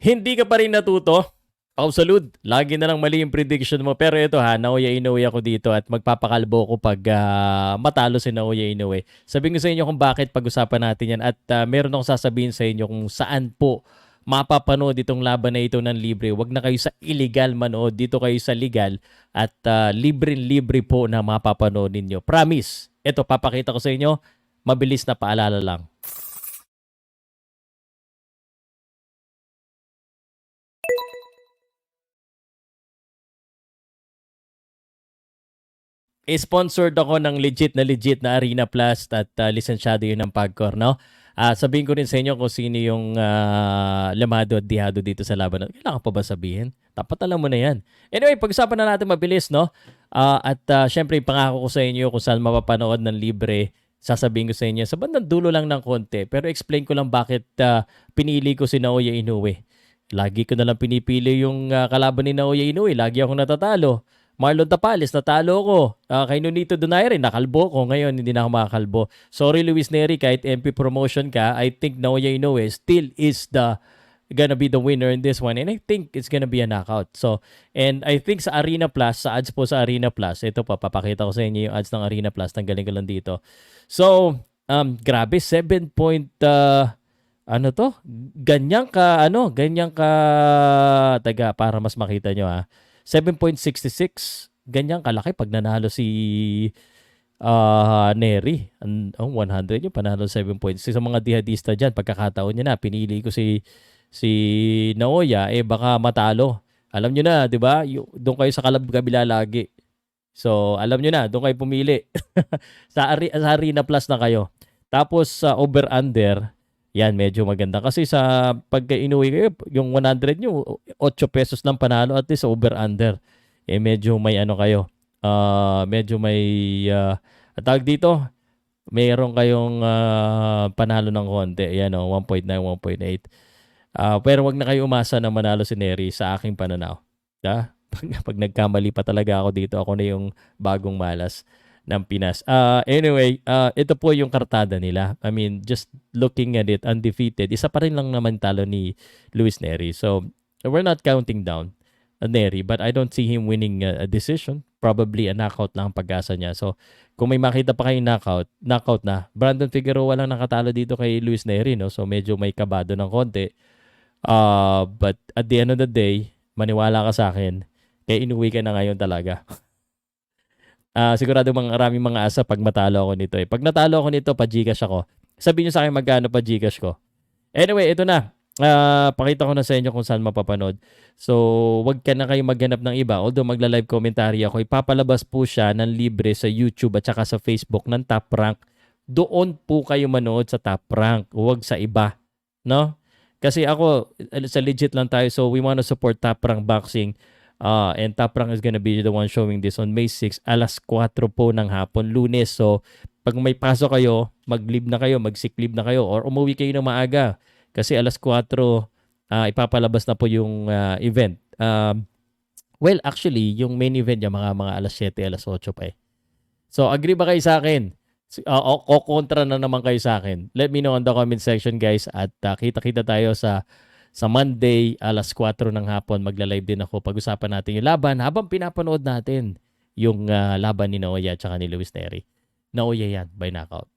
Hindi ka pa rin natuto? Pausalud, lagi na lang mali yung prediction mo. Pero ito ha, Naoya Inoue ako dito at magpapakalbo ko pag ah, matalo si Naoya Inoue. Sabihin ko sa inyo kung bakit pag-usapan natin yan. At ah, meron akong sasabihin sa inyo kung saan po mapapanood itong laban na ito ng libre. Huwag na kayo sa illegal manood. Dito kayo sa legal at ah, libre-libre po na mapapanood ninyo. Promise. Ito, papakita ko sa inyo. Mabilis na paalala lang. Sponsored ako ng legit na legit na Arena Plus at uh, lisensyado yun ng Pagcor, no? Ah, sabihin ko rin sa inyo kung sino yung ah, lamado at dihado dito sa laban. Kailangan pa ba sabihin? Dapat alam mo na yan. Anyway, pag-usapan na natin mabilis, no? Ah, at ah, syempre, pangako ko sa inyo kung saan mapapanood ng libre. Sasabihin ko sa inyo, sa bandang dulo lang ng konti. Pero explain ko lang bakit ah, pinili ko si Naoya Inoue. Lagi ko na lang pinipili yung ah, kalaban ni Naoya Inoue. Lagi akong natatalo. Marlon Tapales, natalo ko. Ah, kay Nonito Donaire, nakalbo ko. Ngayon, hindi na ako makakalbo. Sorry, Luis Neri, kahit MP promotion ka, I think Naoya Inoue still is the gonna be the winner in this one. And I think it's gonna be a knockout. So, and I think sa Arena Plus, sa ads po sa Arena Plus, ito pa, papakita ko sa inyo yung ads ng Arena Plus. Tanggalin ko lang dito. So, um, grabe, 7 point, uh, ano to? Ganyan ka, ano, ganyan ka, taga, para mas makita nyo ha. 7.66. Ganyan kalaki pag nanalo si ah Neri. An- oh, 100 yung panalo 7.6 sa mga dihadista diyan. Pagkakataon niya na pinili ko si si Naoya eh baka matalo. Alam niyo na, 'di ba? Doon kayo sa kalab kabila lagi. So, alam niyo na, doon kayo pumili. sa, Ari- sa Arena Plus na kayo. Tapos sa over under, yan medyo maganda kasi sa pagka inuwi kayo, yung 100 nyo, 8 pesos lang panalo at least over under. Eh medyo may ano kayo. ah medyo may uh, tawag dito, mayroon kayong ah, panalo ng konti. Yan o, 1.9, 1.8. Ah, pero wag na kayo umasa na manalo si Neri sa aking pananaw. Ha? Pag, pag nagkamali pa talaga ako dito, ako na yung bagong malas ng Pinas. Ah, anyway, ah, ito po yung kartada nila. I mean, just looking at it, undefeated. Isa pa rin lang naman talo ni Luis Neri. So, we're not counting down uh, Neri, but I don't see him winning uh, a decision. Probably a knockout lang ang pag-asa niya. So, kung may makita pa kayong knockout, knockout na. Brandon Figueroa lang nakatalo dito kay Luis Neri, no? So, medyo may kabado ng konti. Uh, but at the end of the day, maniwala ka sa akin, kaya inuwi ka na ngayon talaga. Ah, sigurado mga maraming mga asa pag matalo ako nito eh. Pag natalo ako nito, pa-Gcash ako. Sabihin niyo sa akin magkano pa Gcash ko. Anyway, ito na. Ah, pakita ko na sa inyo kung saan mapapanood. So, wag ka na kayo maghanap ng iba. Although magla-live commentary ako, ipapalabas po siya ng libre sa YouTube at saka sa Facebook ng Top Rank. Doon po kayo manood sa Top Rank, huwag sa iba, no? Kasi ako sa legit lang tayo, so we want to support Top Rank Boxing. Uh, and Top Rank is gonna be the one showing this on May 6, alas 4 po ng hapon, lunes. So, pag may pasok kayo, mag-leave na kayo, mag-sick leave na kayo, or umuwi kayo ng maaga. Kasi alas 4, ah, ipapalabas na po yung ah, event. Um, well, actually, yung main event niya, mga, mga alas 7, alas 8 pa eh. So, agree ba kayo sa akin? Ah, o, o kontra na naman kayo sa akin. Let me know on the comment section, guys. At ah, kita-kita tayo sa sa Monday, alas 4 ng hapon, magla-live din ako. Pag-usapan natin yung laban habang pinapanood natin yung ah, laban ni Naoya at ni Luis Neri. Naoya yan by knockout.